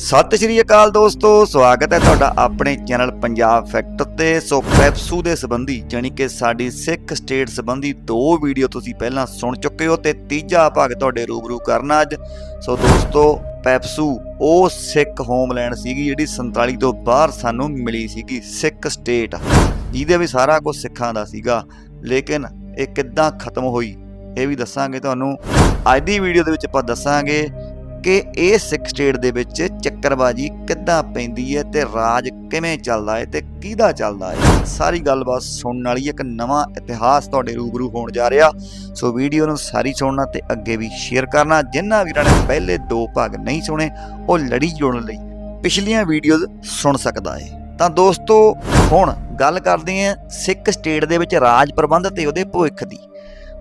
ਸਤਿ ਸ਼੍ਰੀ ਅਕਾਲ ਦੋਸਤੋ, ਸਵਾਗਤ ਹੈ ਤੁਹਾਡਾ ਆਪਣੇ ਚੈਨਲ ਪੰਜਾਬ ਫੈਕਟ ਤੇ। ਸੋ ਪੈਪਸੂ ਦੇ ਸੰਬੰਧੀ ਜਾਣੀ ਕਿ ਸਾਡੀ ਸਿੱਖ ਸਟੇਟ ਸੰਬੰਧੀ ਦੋ ਵੀਡੀਓ ਤੁਸੀਂ ਪਹਿਲਾਂ ਸੁਣ ਚੁੱਕੇ ਹੋ ਤੇ ਤੀਜਾ ਭਾਗ ਤੁਹਾਡੇ ਰੂਬਰੂ ਕਰਨਾ ਅੱਜ। ਸੋ ਦੋਸਤੋ ਪੈਪਸੂ ਉਹ ਸਿੱਖ ਹੋਮਲੈਂਡ ਸੀਗੀ ਜਿਹੜੀ 47 ਤੋਂ ਬਾਹਰ ਸਾਨੂੰ ਮਿਲੀ ਸੀਗੀ ਸਿੱਖ ਸਟੇਟ। ਜਿਹਦੇ ਵੀ ਸਾਰਾ ਕੁਝ ਸਿੱਖਾਂ ਦਾ ਸੀਗਾ। ਲੇਕਿਨ ਇਹ ਕਿੱਦਾਂ ਖਤਮ ਹੋਈ, ਇਹ ਵੀ ਦੱਸਾਂਗੇ ਤੁਹਾਨੂੰ। ਅੱਜ ਦੀ ਵੀਡੀਓ ਦੇ ਵਿੱਚ ਆਪਾਂ ਦੱਸਾਂਗੇ ਕਿ ਇਹ ਸਿੱਖ ਸਟੇਟ ਦੇ ਵਿੱਚ ਚੱਕਰਬਾਜੀ ਕਿੱਦਾਂ ਪੈਂਦੀ ਹੈ ਤੇ ਰਾਜ ਕਿਵੇਂ ਚੱਲਦਾ ਹੈ ਤੇ ਕਿਹਦਾ ਚੱਲਦਾ ਹੈ? ਸਾਰੀ ਗੱਲਬਾਤ ਸੁਣਨ ਵਾਲੀ ਇੱਕ ਨਵਾਂ ਇਤਿਹਾਸ ਤੁਹਾਡੇ ਰੂਬਰੂ ਹੋਣ ਜਾ ਰਿਹਾ। ਸੋ ਵੀਡੀਓ ਨੂੰ ਸਾਰੀ ਸੁਣਨਾ ਤੇ ਅੱਗੇ ਵੀ ਸ਼ੇਅਰ ਕਰਨਾ। ਜਿਨ੍ਹਾਂ ਵੀਰਾਂ ਨੇ ਪਹਿਲੇ ਦੋ ਭਾਗ ਨਹੀਂ ਸੁਣੇ, ਉਹ ਲੜੀ ਜੋੜਨ ਲਈ ਪਿਛਲੀਆਂ ਵੀਡੀਓਜ਼ ਸੁਣ ਸਕਦਾ ਹੈ। ਤਾਂ ਦੋਸਤੋ, ਹੁਣ ਗੱਲ ਕਰਦੇ ਹਾਂ ਸਿੱਖ ਸਟੇਟ ਦੇ ਵਿੱਚ ਰਾਜ ਪ੍ਰਬੰਧ ਤੇ ਉਹਦੇ ਭਵਿੱਖ ਦੀ।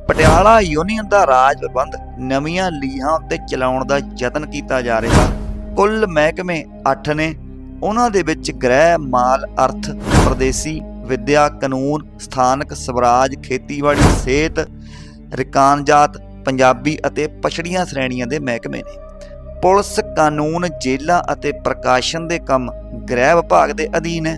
ਪਟਿਆਲਾ ਯੂਨੀਅਨ ਦਾ ਰਾਜ ਪ੍ਰਬੰਧ ਨਵੀਆਂ ਲੀਹਾਂ ਉੱਤੇ ਚਲਾਉਣ ਦਾ ਯਤਨ ਕੀਤਾ ਜਾ ਰਿਹਾ। ਕੁੱਲ ਮਹਿਕਮੇ 8 ਨੇ। ਉਹਨਾਂ ਦੇ ਵਿੱਚ ਗ੍ਰਹਿ, ਮਾਲ, ਅਰਥ, ਪ੍ਰਦੇਸੀ, ਵਿਦਿਆ, ਕਾਨੂੰਨ, ਸਥਾਨਕ ਸਵਰਾਜ, ਖੇਤੀਬਾੜੀ, ਸਿਹਤ ਰਿਕਾਨਜਾਤ ਪੰਜਾਬੀ ਅਤੇ ਪਛੜੀਆਂ ਸ਼੍ਰੇਣੀਆਂ ਦੇ ਮਹਿਕਮੇ ਨੇ। ਪੁਲਿਸ, ਕਾਨੂੰਨ ਜੇਲ੍ਹਾਂ ਅਤੇ ਪ੍ਰਕਾਸ਼ਨ ਦੇ ਕੰਮ ਗ੍ਰਹਿ ਵਿਭਾਗ ਦੇ ਅਧੀਨ ਹੈ।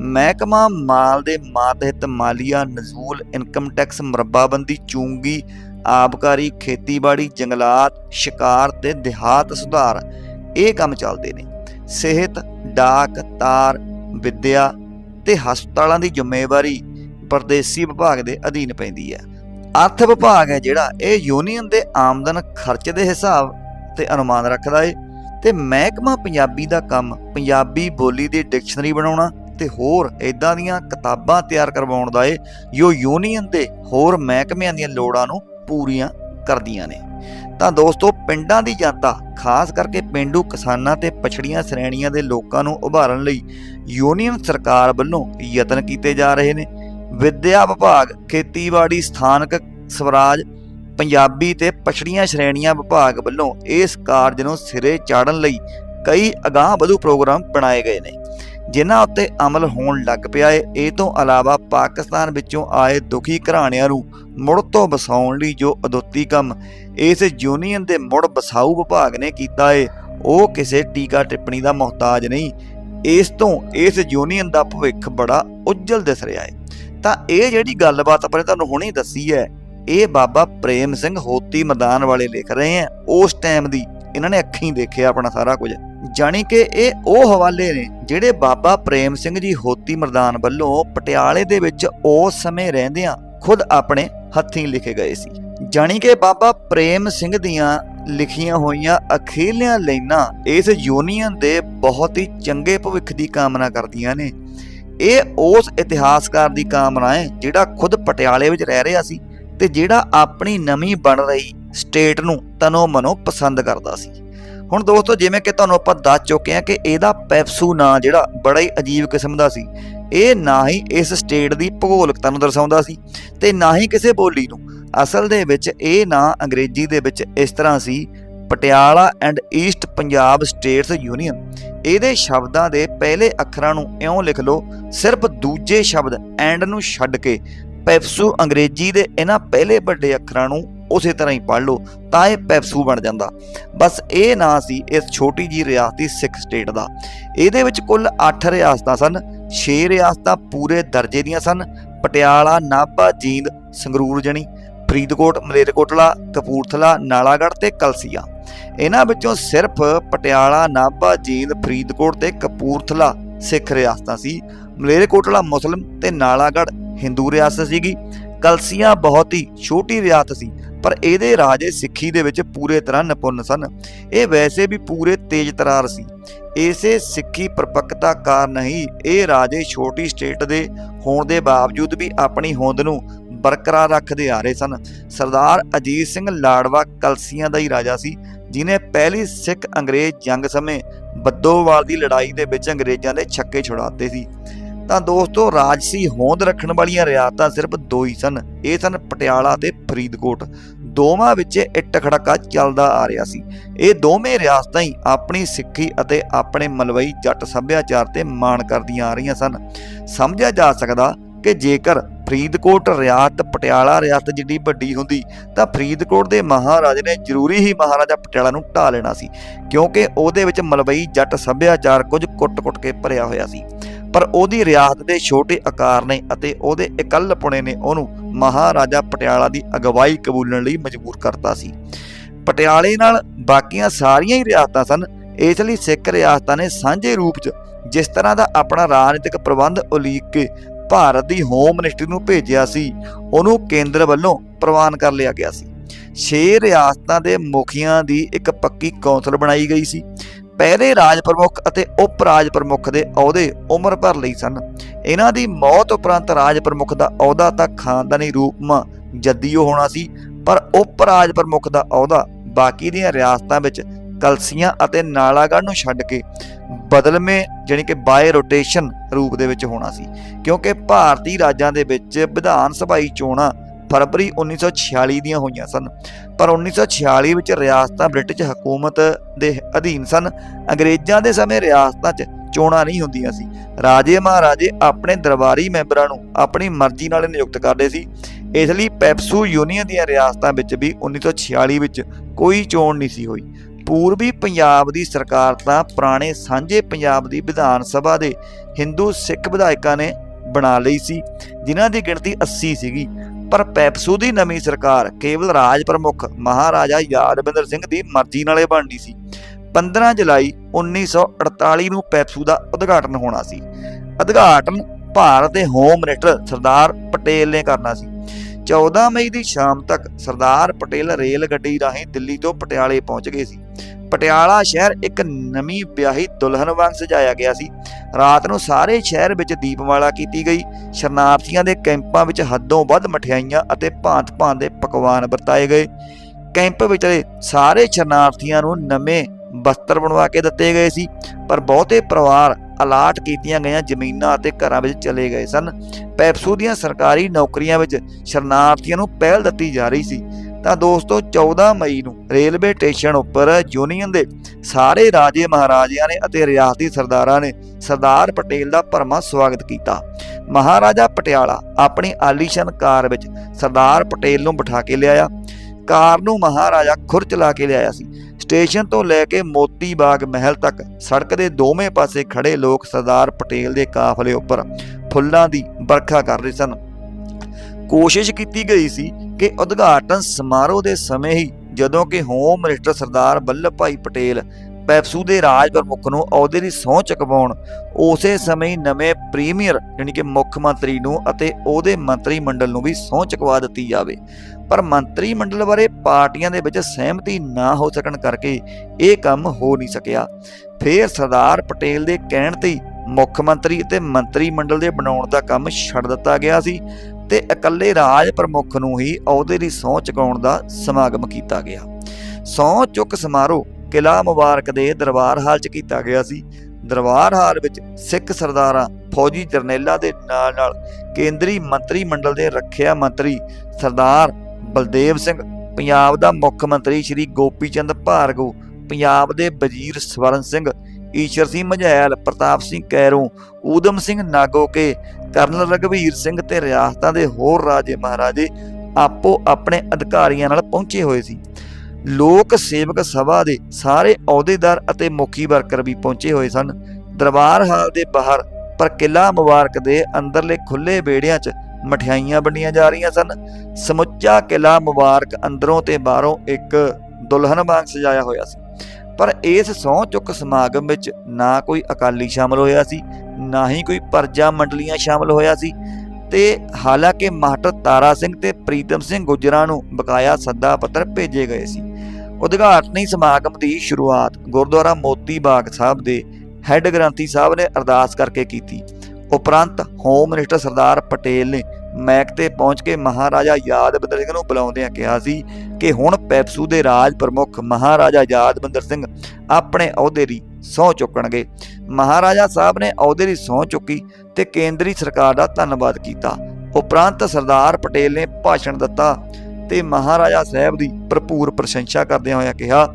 ਮਹਿਕਮਾ ਮਾਲ ਦੇ ਮਾਤਹਿਤ ਮਾਲੀਆ ਨਜ਼ੂਲ ਇਨਕਮ ਟੈਕਸ ਮਰੱਬਾਬੰਦੀ ਚੂੰਗੀ, ਆਬਕਾਰੀ, ਖੇਤੀਬਾੜੀ, ਜੰਗਲਾਤ, ਸ਼ਿਕਾਰ ਤੇ ਦਿਹਾਤ ਸੁਧਾਰ, ਇਹ ਕੰਮ ਚੱਲਦੇ ਨੇ। ਸਿਹਤ, ਡਾਕ, ਤਾਰ, ਵਿੱਦਿਆ ਤੇ ਹਸਪਤਾਲਾਂ ਦੀ ਜ਼ਿੰਮੇਵਾਰੀ ਪ੍ਰਦੇਸੀ ਵਿਭਾਗ ਦੇ ਅਧੀਨ ਪੈਂਦੀ ਹੈ। ਅਰਥ ਵਿਭਾਗ ਹੈ ਜਿਹੜਾ ਇਹ ਯੂਨੀਅਨ ਦੇ ਆਮਦਨ ਖਰਚ ਦੇ ਹਿਸਾਬ ਤੇ ਅਨੁਮਾਨ ਰੱਖਦਾ ਏ ਤੇ ਮਹਿਕਮਾ ਪੰਜਾਬੀ ਦਾ ਕੰਮ ਪੰਜਾਬੀ ਬੋਲੀ ਦੀ ਡਿਕਸ਼ਨਰੀ ਬਣਾਉਣਾ ਤੇ ਹੋਰ ਇਦਾਂ ਦੀਆਂ ਕਿਤਾਬਾਂ ਤਿਆਰ ਕਰਵਾਉਣ ਦਾ ਏ ਜੋ ਯੂਨੀਅਨ ਦੇ ਹੋਰ ਮਹਿਕਮਿਆਂ ਦੀਆਂ ਲੋੜਾਂ ਨੂੰ ਪੂਰੀਆਂ ਕਰਦੀਆਂ ਨੇ। ਤਾਂ ਦੋਸਤੋ, ਪਿੰਡਾਂ ਦੀ ਜਨਤਾ, ਖਾਸ ਕਰਕੇ ਪਿੰਡੂ ਕਿਸਾਨਾਂ ਤੇ ਪਛੜੀਆਂ ਸ਼੍ਰੇਣੀਆਂ ਦੇ ਲੋਕਾਂ ਨੂੰ ਉਭਾਰਨ ਲਈ ਯੂਨੀਅਨ ਸਰਕਾਰ ਵੱਲੋਂ ਯਤਨ ਕੀਤੇ ਜਾ ਰਹੇ ਨੇ। ਵਿੱਦਿਆ ਵਿਭਾਗ, ਖੇਤੀਬਾੜੀ, ਸਥਾਨਕ ਸਵਰਾਜ, ਪੰਜਾਬੀ ਤੇ ਪਛੜੀਆਂ ਸ਼੍ਰੇਣੀਆਂ ਵਿਭਾਗ ਵੱਲੋਂ ਇਸ ਕਾਰਜ ਨੂੰ ਸਿਰੇ ਚਾੜਨ ਲਈ ਕਈ ਅਗਾਹ ਵਧੂ ਪ੍ਰੋਗਰਾਮ ਬਣਾਏ ਗਏ ਨੇ। ਜਿਨ੍ਹਾਂ ਉੱਤੇ ਅਮਲ ਹੋਣ ਲੱਗ ਪਿਆ ਹੈ ਇਹ ਤੋਂ ਇਲਾਵਾ ਪਾਕਿਸਤਾਨ ਵਿੱਚੋਂ ਆਏ ਦੁਖੀ ਘਰਾਣਿਆਂ ਨੂੰ ਮੁੜ ਤੋਂ ਵਸਾਉਣ ਲਈ ਜੋ ਅਦੁੱਤੀ ਕੰਮ ਇਸ ਯੂਨੀਅਨ ਦੇ ਮੁੜ ਵਸਾਊ ਵਿਭਾਗ ਨੇ ਕੀਤਾ ਹੈ ਉਹ ਕਿਸੇ ਟੀਕਾ ਟਿੱਪਣੀ ਦਾ ਮੁਹਤਾਜ ਨਹੀਂ। ਇਸ ਤੋਂ ਇਸ ਯੂਨੀਅਨ ਦਾ ਭਵਿੱਖ ਬੜਾ ਉਜਲ ਦਿਸ ਰਿਹਾ ਹੈ ਤਾਂ ਇਹ ਜਿਹੜੀ ਗੱਲਬਾਤ ਆਪਣੇ ਤੁਹਾਨੂੰ ਹੁਣੇ ਦੱਸੀ ਹੈ ਇਹ ਬਾਬਾ ਪ੍ਰੇਮ ਸਿੰਘ ਹੋਤੀ ਮੈਦਾਨ ਵਾਲੇ ਲਿਖ ਰਹੇ ਆ ਉਸ ਟਾਈਮ ਦੀ ਇਹਨਾਂ ਨੇ ਅੱਖੀਂ ਦੇਖਿਆ ਆਪਣਾ ਸਾਰਾ ਕੁਝ। ਜਾਣੀ ਕਿ ਇਹ ਉਹ ਹਵਾਲੇ ਨੇ ਜਿਹੜੇ ਬਾਬਾ ਪ੍ਰੇਮ ਸਿੰਘ ਜੀ ਹੋਤੀ ਮੈਦਾਨ ਵੱਲੋਂ ਪਟਿਆਲੇ ਦੇ ਵਿੱਚ ਉਸ ਸਮੇਂ ਰਹਿੰਦਿਆਂ ਖੁਦ ਆਪਣੇ ਹੱਥੀਂ ਲਿਖੇ ਗਏ ਸੀ। ਜਾਣੀ ਕਿ ਬਾਬਾ ਪ੍ਰੇਮ ਸਿੰਘ ਦੀਆਂ ਲਿਖੀਆਂ ਹੋਈਆਂ ਅਖੀਲੀਆਂ ਲਾਈਨਾਂ ਇਸ ਯੂਨੀਅਨ ਦੇ ਬਹੁਤ ਹੀ ਚੰਗੇ ਭਵਿੱਖ ਦੀ ਕਾਮਨਾ ਕਰਦੀਆਂ ਨੇ। ਇਹ ਉਸ ਇਤਿਹਾਸਕਾਰ ਦੀ ਕਾਮਨਾ ਹੈ ਜਿਹੜਾ ਖੁਦ ਪਟਿਆਲੇ ਵਿੱਚ ਰਹਿ ਰਿਹਾ ਸੀ ਤੇ ਜਿਹੜਾ ਆਪਣੀ ਨਵੀਂ ਬਣ ਰਹੀ ਸਟੇਟ ਨੂੰ ਤਨੋ ਮਨੋ ਪਸੰਦ ਕਰਦਾ ਸੀ। ਹੁਣ ਦੋਸਤੋ, ਜਿਵੇਂ ਕਿ ਤੁਹਾਨੂੰ ਆਪਾਂ ਦੱਸ ਚੁੱਕੇ ਹਾਂ ਕਿ ਇਹਦਾ ਪੈਪਸੂ ਨਾਂ ਜਿਹੜਾ ਬੜਾ ਹੀ ਅਜੀਬ ਕਿਸਮ ਦਾ ਸੀ, ਇਹ ਨਾ ਹੀ ਇਸ ਸਟੇਟ ਦੀ ਭੂਗੋਲਿਕਤਾ ਨੂੰ ਦਰਸਾਉਂਦਾ ਸੀ ਤੇ ਨਾ ਹੀ ਕਿਸੇ ਬੋਲੀ ਨੂੰ। ਅਸਲ ਦੇ ਵਿੱਚ ਇਹ ਨਾਂ ਅੰਗਰੇਜ਼ੀ ਦੇ ਵਿੱਚ ਇਸ ਤਰ੍ਹਾਂ ਸੀ, Patiala and East Punjab states union. ਇਹਦੇ ਸ਼ਬਦਾਂ ਦੇ ਪਹਿਲੇ ਅੱਖਰਾਂ ਨੂੰ ਇਉਂ ਲਿਖ ਲਓ, ਸਿਰਫ ਦੂਜੇ ਸ਼ਬਦ ਐਂਡ ਨੂੰ ਛੱਡ ਕੇ ਪੈਪਸੂ ਅੰਗਰੇਜ਼ੀ ਦੇ ਇਹਨਾਂ ਪਹਿਲੇ ਵੱਡੇ ਅੱਖਰਾਂ ਨੂੰ ਉਸੇ ਤਰ੍ਹਾਂ ਹੀ ਪੜ੍ਹ ਲਓ, ਤਾਂ ਇਹ ਪੈਪਸੂ ਬਣ ਜਾਂਦਾ। ਬਸ ਇਹ ਨਾਂ ਸੀ ਇਸ ਛੋਟੀ ਜੀ ਰਿਆਸਤੀ ਸਿੱਖ ਸਟੇਟ ਦਾ। ਇਹਦੇ ਵਿੱਚ ਕੁੱਲ 8 ਰਿਆਸਤਾਂ ਸਨ 6 ਰਿਆਸਤਾਂ ਪੂਰੇ ਦਰਜੇ ਦੀਆਂ ਸਨ, ਪਟਿਆਲਾ, ਨਾਭਾ, ਜੀਂਦ, ਸੰਗਰੂਰ ਜਣੀ, ਫਰੀਦਕੋਟ, ਮਲੇਰਕੋਟਲਾ, ਕਪੂਰਥਲਾ, ਨਾਲਾਗੜ੍ਹ ਤੇ ਕਲਸੀਆ। ਇਹਨਾਂ ਵਿੱਚੋਂ ਸਿਰਫ ਪਟਿਆਲਾ, ਨਾਭਾ, ਜੀਂਦ, ਫਰੀਦਕੋਟ ਤੇ ਕਪੂਰਥਲਾ ਸਿੱਖ ਰਿਆਸਤਾਂ ਸੀ। ਮਲੇਰਕੋਟਲਾ ਮੁਸਲਮ ਤੇ ਨਾਲਾਗੜ੍ਹ ਹਿੰਦੂ ਰਿਆਸਤ ਸੀਗੀ। ਕਲਸੀਆਂ ਬਹੁਤ ਹੀ ਛੋਟੀ ਰਿਆਸਤ ਸੀ, ਪਰ ਇਹਦੇ ਰਾਜੇ ਸਿੱਖੀ ਦੇ ਵਿੱਚ ਪੂਰੇ ਤਰ੍ਹਾਂ ਨਿਪੁੰਨ ਸਨ। ਇਹ ਵੈਸੇ ਵੀ ਪੂਰੇ ਤੇਜ਼ ਤਰਾਰ ਸੀ। ਇਸੇ ਸਿੱਖੀ ਪਰਪੱਕਤਾ ਕਾਰਨ ਹੀ ਇਹ ਰਾਜੇ ਛੋਟੀ ਸਟੇਟ ਦੇ ਹੋਣ ਦੇ ਬਾਵਜੂਦ ਵੀ ਆਪਣੀ ਹੋਂਦ ਨੂੰ ਬਰਕਰਾਰ ਰੱਖਦੇ ਆ ਰਹੇ ਸਨ। ਸਰਦਾਰ ਅਜੀਤ ਸਿੰਘ ਲਾੜਵਾ ਕਲਸੀਆਂ ਦਾ ਹੀ ਰਾਜਾ ਸੀ, ਜਿਨੇ ਪਹਿਲੀ ਸਿੱਖ ਅੰਗਰੇਜ਼ ਜੰਗ ਸਮੇਂ ਬੱਦੋਵਾਲ ਦੀ ਲੜਾਈ ਦੇ ਵਿੱਚ ਅੰਗਰੇਜ਼ਾਂ ਦੇ ਛੱਕੇ ਛੁਡਾਤੇ ਸੀ। ਤਾਂ ਦੋਸਤੋ ਰਾਜਸੀ ਹੋਂਦ ਰੱਖਣ ਵਾਲੀਆਂ ਰਿਆਸਤਾਂ ਸਿਰਫ ਦੋ ਹੀ ਸਨ। ਇਹ ਸਨ ਪਟਿਆਲਾ ਤੇ ਫਰੀਦਕੋਟ। ਦੋਵਾਂ ਵਿੱਚ ਇੱਟ ਖੜਕਾ ਚੱਲਦਾ ਆ ਰਿਹਾ ਸੀ। ਇਹ ਦੋਵੇਂ ਰਿਆਸਤਾਂ ਹੀ ਆਪਣੀ ਸਿੱਖੀ ਅਤੇ ਆਪਣੇ ਮਲਵਈ ਜੱਟ ਸੱਭਿਆਚਾਰ ਤੇ ਮਾਣ ਕਰਦੀਆਂ ਆ ਰਹੀਆਂ ਸਨ। ਸਮਝਿਆ ਜਾ ਸਕਦਾ ਕਿ ਜੇਕਰ ਫਰੀਦਕੋਟ ਰਿਆਸਤ ਪਟਿਆਲਾ ਰਿਆਸਤ ਜਿੱਡੀ ਵੱਡੀ ਹੁੰਦੀ, ਤਾਂ ਫਰੀਦਕੋਟ ਦੇ ਮਹਾਰਾਜੇ ਨੇ ਜ਼ਰੂਰੀ ਹੀ ਮਹਾਰਾਜਾ ਪਟਿਆਲਾ ਨੂੰ ਢਾ ਲੈਣਾ ਸੀ, ਕਿਉਂਕਿ ਉਹਦੇ ਵਿੱਚ ਮਲਵਈ ਜੱਟ ਸੱਭਿਆਚਾਰ ਕੁਝ ਕੁੱਟ-ਕੁੱਟ ਕੇ ਭਰਿਆ ਹੋਇਆ ਸੀ। ਪਰ ਉਹਦੀ ਰਿਆਸਤ ਦੇ ਛੋਟੇ ਆਕਾਰ ਨੇ ਅਤੇ ਉਹਦੇ ਇਕੱਲਪੁਣੇ ਨੇ ਉਹਨੂੰ ਮਹਾਰਾਜਾ ਪਟਿਆਲਾ ਦੀ ਅਗਵਾਈ ਕਬੂਲਣ ਲਈ ਮਜਬੂਰ ਕਰਤਾ ਸੀ। ਪਟਿਆਲੇ ਨਾਲ ਬਾਕੀਆਂ ਸਾਰੀਆਂ ਹੀ ਰਿਆਸਤਾਂ ਸਨ, ਇਸ ਲਈ ਸਿੱਖ ਰਿਆਸਤਾਂ ਨੇ ਸਾਂਝੇ ਰੂਪ 'ਚ ਜਿਸ ਤਰ੍ਹਾਂ ਦਾ ਆਪਣਾ ਰਾਜਨੀਤਿਕ ਪ੍ਰਬੰਧ ਉਲੀਕ ਕੇ ਭਾਰਤ ਦੀ ਹੋਮ ਮਿਨਿਸਟਰੀ ਨੂੰ ਭੇਜਿਆ ਸੀ, ਉਹਨੂੰ ਕੇਂਦਰ ਵੱਲੋਂ ਪ੍ਰਵਾਨ ਕਰ ਲਿਆ ਗਿਆ ਸੀ। ਛੇ ਰਿਆਸਤਾਂ ਦੇ ਮੁਖੀਆਂ ਦੀ ਇੱਕ ਪੱਕੀ ਕੌਂਸਲ ਬਣਾਈ ਗਈ ਸੀ। ਪਹਿਲੇ ਰਾਜ ਪ੍ਰਮੁੱਖ ਅਤੇ ਉਪ ਰਾਜ ਪ੍ਰਮੁੱਖ ਦੇ ਅਹੁਦੇ ਉਮਰ ਭਰ ਲਈ ਸਨ। ਇਹਨਾਂ ਦੀ ਮੌਤ ਉਪਰੰਤ ਰਾਜ ਪ੍ਰਮੁੱਖ ਦਾ ਅਹੁਦਾ ਤਾਂ ਖਾਨਦਾਨੀ ਰੂਪਮ ਮਾ ਜੱਦੀਓ ਹੋਣਾ ਸੀ, ਪਰ ਉਪ ਰਾਜ ਪ੍ਰਮੁੱਖ ਦਾ ਅਹੁਦਾ ਬਾਕੀ ਦੀਆਂ ਰਿਆਸਤਾਂ ਵਿੱਚ ਕਲਸੀਆਂ ਅਤੇ ਨਾਲਾਗੜ੍ਹ ਨੂੰ ਛੱਡ ਕੇ ਬਦਲਵੇਂ ਜਾਣੀ ਕਿ ਬਾਏ ਰੋਟੇਸ਼ਨ ਰੂਪ ਦੇ ਵਿੱਚ ਹੋਣਾ ਸੀ, ਕਿਉਂਕਿ ਭਾਰਤੀ ਰਾਜਾਂ ਦੇ ਵਿੱਚ ਵਿਧਾਨ ਸਭਾਈ ਚੋਣਾਂ ਫਰਵਰੀ 1946 ਦੀਆਂ ਹੋਈਆਂ ਸਨ। ਪਰ 1946 ਵਿੱਚ ਰਿਆਸਤਾਂ ਬ੍ਰਿਟਿਸ਼ ਹਕੂਮਤ ਦੇ ਅਧੀਨ ਸਨ। ਅੰਗਰੇਜ਼ਾਂ ਦੇ ਸਮੇਂ ਰਿਆਸਤਾਂ 'ਚ ਚੋਣਾਂ ਨਹੀਂ ਹੁੰਦੀਆਂ ਸੀ। ਰਾਜੇ ਮਹਾਰਾਜੇ ਆਪਣੇ ਦਰਬਾਰੀ ਮੈਂਬਰਾਂ ਨੂੰ ਆਪਣੀ ਮਰਜ਼ੀ ਨਾਲ ਨਿਯੁਕਤ ਕਰਦੇ ਸੀ। ਇਸ ਲਈ ਪੈਪਸੂ ਯੂਨੀਅਨ ਦੀਆਂ ਰਿਆਸਤਾਂ ਵਿੱਚ ਵੀ 1946 ਵਿੱਚ ਕੋਈ ਚੋਣ ਨਹੀਂ ਸੀ ਹੋਈ। ਪੂਰਬੀ ਪੰਜਾਬ ਦੀ ਸਰਕਾਰ ਤਾਂ ਪੁਰਾਣੇ ਸਾਂਝੇ ਪੰਜਾਬ ਦੀ ਵਿਧਾਨ ਸਭਾ ਦੇ ਹਿੰਦੂ ਸਿੱਖ ਵਿਧਾਇਕਾਂ ਨੇ ਬਣਾ ਲਈ ਸੀ, ਜਿਨ੍ਹਾਂ ਦੀ ਗਿਣਤੀ 80 ਸੀਗੀ। ਪਰ ਪੈਪਸੂ ਦੀ ਨਵੀਂ ਸਰਕਾਰ ਕੇਵਲ ਰਾਜ ਪ੍ਰਮੁੱਖ ਮਹਾਰਾਜਾ ਯਾਦਵਿੰਦਰ ਸਿੰਘ ਦੀ ਮਰਜ਼ੀ ਨਾਲੇ ਬਣਨੀ ਸੀ। 15 ਜੁਲਾਈ 1948 ਨੂੰ ਪੈਪਸੂ ਦਾ ਉਦਘਾਟਨ ਹੋਣਾ ਸੀ। ਉਦਘਾਟਨ ਭਾਰਤ ਦੇ ਹੋਮ ਮਿਨਿਸਟਰ ਸਰਦਾਰ ਪਟੇਲ ਨੇ ਕਰਨਾ ਸੀ। 14 ਮਈ ਦੀ ਸ਼ਾਮ ਤੱਕ ਸਰਦਾਰ ਪਟੇਲ ਰੇਲ ਗੱਡੀ ਰਾਹੀਂ ਦਿੱਲੀ ਤੋਂ ਪਟਿਆਲੇ ਪਹੁੰਚ ਗਏ ਸੀ। ਪਟਿਆਲਾ ਸ਼ਹਿਰ ਇੱਕ ਨਵੀਂ ਵਿਆਹੀ ਦੁਲਹਨ ਵਾਂਗ ਸਜਾਇਆ ਗਿਆ ਸੀ। ਰਾਤ ਨੂੰ ਸਾਰੇ ਸ਼ਹਿਰ ਵਿੱਚ ਦੀਪਮਾਲਾ ਕੀਤੀ ਗਈ। ਸ਼ਰਨਾਰਥੀਆਂ ਦੇ ਕੈਂਪਾਂ ਵਿੱਚ ਹੱਦੋਂ ਵੱਧ ਮਠਿਆਈਆਂ ਅਤੇ ਭਾਂਤ-ਭਾਂਤ ਦੇ ਪਕਵਾਨ ਵਰਤਾਏ ਗਏ। ਕੈਂਪ ਵਿਚਲੇ ਸਾਰੇ ਸ਼ਰਨਾਰਥੀਆਂ ਨੂੰ ਨਵੇਂ ਬਸਤਰ ਬਣਵਾ ਕੇ ਦਿੱਤੇ ਗਏ ਸੀ, ਪਰ ਬਹੁਤੇ ਪਰਿਵਾਰ ਅਲਾਟ ਕੀਤੀਆਂ ਗਈਆਂ ਜ਼ਮੀਨਾਂ ਅਤੇ ਘਰਾਂ ਵਿੱਚ ਚਲੇ ਗਏ ਸਨ। ਪੈਪਸੂ ਦੀਆਂ ਸਰਕਾਰੀ ਨੌਕਰੀਆਂ ਵਿੱਚ ਸ਼ਰਨਾਰਥੀਆਂ ਨੂੰ ਪਹਿਲ ਦਿੱਤੀ ਜਾ ਰਹੀ ਸੀ। ਤਾਂ ਦੋਸਤੋ 14 ਮਈ ਨੂੰ ਰੇਲਵੇ ਸਟੇਸ਼ਨ ਉੱਪਰ ਯੂਨੀਅਨ ਦੇ ਸਾਰੇ ਰਾਜੇ ਮਹਾਰਾਜਿਆਂ ਨੇ ਅਤੇ ਰਿਆਸਤੀ ਸਰਦਾਰਾਂ ਨੇ ਸਰਦਾਰ ਪਟੇਲ ਦਾ ਭਰਮਾ ਸਵਾਗਤ ਕੀਤਾ। ਮਹਾਰਾਜਾ ਪਟਿਆਲਾ ਆਪਣੀ ਆਲੀਸ਼ਾਨ ਕਾਰ ਵਿੱਚ ਸਰਦਾਰ ਪਟੇਲ ਨੂੰ ਬਿਠਾ ਕੇ ਲਿਆਇਆ। ਕਾਰ ਨੂੰ ਮਹਾਰਾਜਾ ਖੁਰ ਚਲਾ ਕੇ ਲਿਆਇਆ ਸੀ। ਸਟੇਸ਼ਨ ਤੋਂ ਲੈ ਕੇ ਮੋਤੀ ਬਾਗ ਮਹਿਲ ਤੱਕ ਸੜਕ ਦੇ ਦੋਵੇਂ ਪਾਸੇ ਖੜੇ ਲੋਕ ਸਰਦਾਰ ਪਟੇਲ ਦੇ ਕਾਫਲੇ ਉੱਪਰ ਫੁੱਲਾਂ ਦੀ ਵਰਖਾ ਕਰ ਰਹੇ ਸਨ। ਕੋਸ਼ਿਸ਼ ਕੀਤੀ ਗਈ ਸੀ ਕਿ ਉਦਘਾਟਨ ਸਮਾਰੋਹ ਦੇ ਸਮੇਂ ਹੀ ਜਦੋਂ ਕਿ ਹੋਮ ਮਿਨਿਸਟਰ ਸਰਦਾਰ ਵੱਲਭ ਭਾਈ ਪਟੇਲ ਪੈਪਸੂ ਦੇ ਰਾਜ ਪ੍ਰਮੁੱਖ ਨੂੰ ਅਹੁਦੇ ਦੀ ਸਹੁੰ ਚੁਕਵਾਉਣ, ਉਸੇ ਸਮੇਂ ਹੀ ਨਵੇਂ ਪ੍ਰੀਮੀਅਰ ਯਾਨੀ ਕਿ ਮੁੱਖ ਮੰਤਰੀ ਨੂੰ ਅਤੇ ਉਹਦੇ ਮੰਤਰੀ ਮੰਡਲ ਨੂੰ ਵੀ ਸਹੁੰ ਚੁਕਵਾ ਦਿੱਤੀ ਜਾਵੇ। ਪਰ ਮੰਤਰੀ ਮੰਡਲ ਬਾਰੇ ਪਾਰਟੀਆਂ ਦੇ ਵਿੱਚ ਸਹਿਮਤੀ ਨਾ ਹੋ ਸਕਣ ਕਰਕੇ ਇਹ ਕੰਮ ਹੋ ਨਹੀਂ ਸਕਿਆ। ਫਿਰ ਸਰਦਾਰ ਪਟੇਲ ਦੇ ਕਹਿਣ ਤੇ ਮੁੱਖ ਮੰਤਰੀ ਅਤੇ ਮੰਤਰੀ ਮੰਡਲ ਦੇ ਬਣਾਉਣ ਦਾ ਕੰਮ ਛੱਡ ਦਿੱਤਾ ਗਿਆ ਸੀ। ਤੇ ਇਕੱਲੇ ਰਾਜ ਪ੍ਰਮੁੱਖ ਨੂੰ ਹੀ ਅਹੁਦੇ ਦੀ ਸਹੁੰ ਚੁਕਾਉਣ ਦਾ ਸਮਾਗਮ ਕੀਤਾ ਗਿਆ। ਸਹੁੰ ਚੁੱਕ ਸਮਾਰੋਹ ਕਿਲਾ ਮੁਬਾਰਕ ਦੇ ਦਰਬਾਰ ਹਾਲ 'ਚ ਕੀਤਾ ਗਿਆ ਸੀ। ਦਰਬਾਰ ਹਾਲ ਵਿੱਚ ਸਿੱਖ ਸਰਦਾਰਾਂ, ਫੌਜੀ ਜਰਨੈਲਾਂ ਦੇ ਨਾਲ ਨਾਲ ਕੇਂਦਰੀ ਮੰਤਰੀ ਮੰਡਲ ਦੇ ਰੱਖਿਆ ਮੰਤਰੀ ਸਰਦਾਰ ਬਲਦੇਵ ਸਿੰਘ, ਪੰਜਾਬ ਦਾ ਮੁੱਖ ਮੰਤਰੀ ਸ਼੍ਰੀ ਗੋਪੀ ਚੰਦ ਭਾਰਗੋ, ਪੰਜਾਬ ਦੇ ਵਜ਼ੀਰ ਸਵਰਨ ਸਿੰਘ, ਈਸ਼ਰ ਸਿੰਘ ਮਝੈਲ, ਪ੍ਰਤਾਪ ਸਿੰਘ ਕੈਰੋਂ ਊਦਮ ਸਿੰਘ ਨਾਗੋਕੇ ਕਰਨਲ ਰਗਵੀਰ ਸਿੰਘ ਤੇ ਰਿਆਸਤਾਂ ਦੇ ਹੋਰ ਰਾਜੇ ਮਹਾਰਾਜੇ ਆਪੋ ਆਪਣੇ ਅਧਿਕਾਰੀਆਂ ਨਾਲ ਪਹੁੰਚੇ ਹੋਏ ਸੀ। ਲੋਕ ਸੇਵਕ ਸਭਾ ਦੇ ਸਾਰੇ ਅਹੁਦੇਦਾਰ ਅਤੇ ਮੁਖੀ ਵਰਕਰ ਵੀ ਪਹੁੰਚੇ ਹੋਏ ਸਨ। ਦਰਬਾਰ ਹਾਲ ਦੇ ਬਾਹਰ ਪਰ ਕਿਲਾ ਮੁਬਾਰਕ ਦੇ ਅੰਦਰਲੇ ਖੁੱਲੇ ਵਿਹੜਿਆਂ 'ਚ ਮਠਿਆਈਆਂ ਵੰਡੀਆਂ ਜਾ ਰਹੀਆਂ ਸਨ। ਸਮੁੱਚਾ ਕਿਲਾ ਮੁਬਾਰਕ ਅੰਦਰੋਂ ਤੇ ਬਾਹਰੋਂ ਇੱਕ ਦੁਲਹਨ ਵਾਂਗ ਸਜਾਇਆ ਹੋਇਆ ਸੀ। ਪਰ ਇਸ ਸਹੁੰ ਚੁੱਕ ਸਮਾਗਮ ਵਿੱਚ ਨਾ ਕੋਈ ਅਕਾਲੀ ਸ਼ਾਮਲ ਹੋਇਆ ਸੀ, ਨਾ ਹੀ ਕੋਈ ਪਰਜਾ ਮੰਡਲੀਆਂ ਸ਼ਾਮਲ ਹੋਇਆ ਸੀ ਤੇ ਹਾਲਾਂਕਿ ਮਾਸਟਰ ਤਾਰਾ ਸਿੰਘ ਤੇ ਪ੍ਰੀਤਮ ਸਿੰਘ ਗੁਜਰਾਂ ਨੂੰ ਬਕਾਇਆ ਸੱਦਾ ਪੱਤਰ ਭੇਜੇ ਗਏ ਸੀ। ਉਦਘਾਟਨੀ ਸਮਾਗਮ ਦੀ ਸ਼ੁਰੂਆਤ ਗੁਰਦੁਆਰਾ ਮੋਤੀ ਬਾਗ ਸਾਹਿਬ ਦੇ ਹੈੱਡ ਗ੍ਰੰਥੀ ਸਾਹਿਬ ਨੇ ਅਰਦਾਸ ਕਰਕੇ ਕੀਤੀ। ਉਪਰੰਤ ਹੋਮ ਮਿਨਿਸਟਰ ਸਰਦਾਰ ਪਟੇਲ ਨੇ ਮੈਕ ਤੇ ਪਹੁੰਚ ਕੇ ਮਹਾਰਾਜਾ ਯਾਦਵਿੰਦਰ ਸਿੰਘ ਨੂੰ ਬੁਲਾਉਂਦਿਆਂ ਕਿਹਾ ਸੀ ਕਿ ਹੁਣ ਪੈਪਸੂ ਦੇ ਰਾਜ ਪ੍ਰਮੁੱਖ ਮਹਾਰਾਜਾ ਯਾਦਵਿੰਦਰ ਸਿੰਘ ਆਪਣੇ ਅਹੁਦੇ ਦੀ ਸਹੁੰ ਚੁੱਕਣਗੇ। ਮਹਾਰਾਜਾ ਸਾਹਿਬ ਨੇ ਅਹੁਦੇ ਦੀ ਸਹੁੰ ਚੁੱਕੀ ਤੇ ਕੇਂਦਰੀ ਸਰਕਾਰ ਦਾ ਧੰਨਵਾਦ ਕੀਤਾ। ਉਪਰੰਤ ਸਰਦਾਰ ਪਟੇਲ ਨੇ ਭਾਸ਼ਣ ਦਿੱਤਾ ਤੇ ਮਹਾਰਾਜਾ ਸਾਹਿਬ ਦੀ ਭਰਪੂਰ ਪ੍ਰਸ਼ੰਸਾ ਕਰਦਿਆਂ ਹੋਇਆਂ ਕਿਹਾ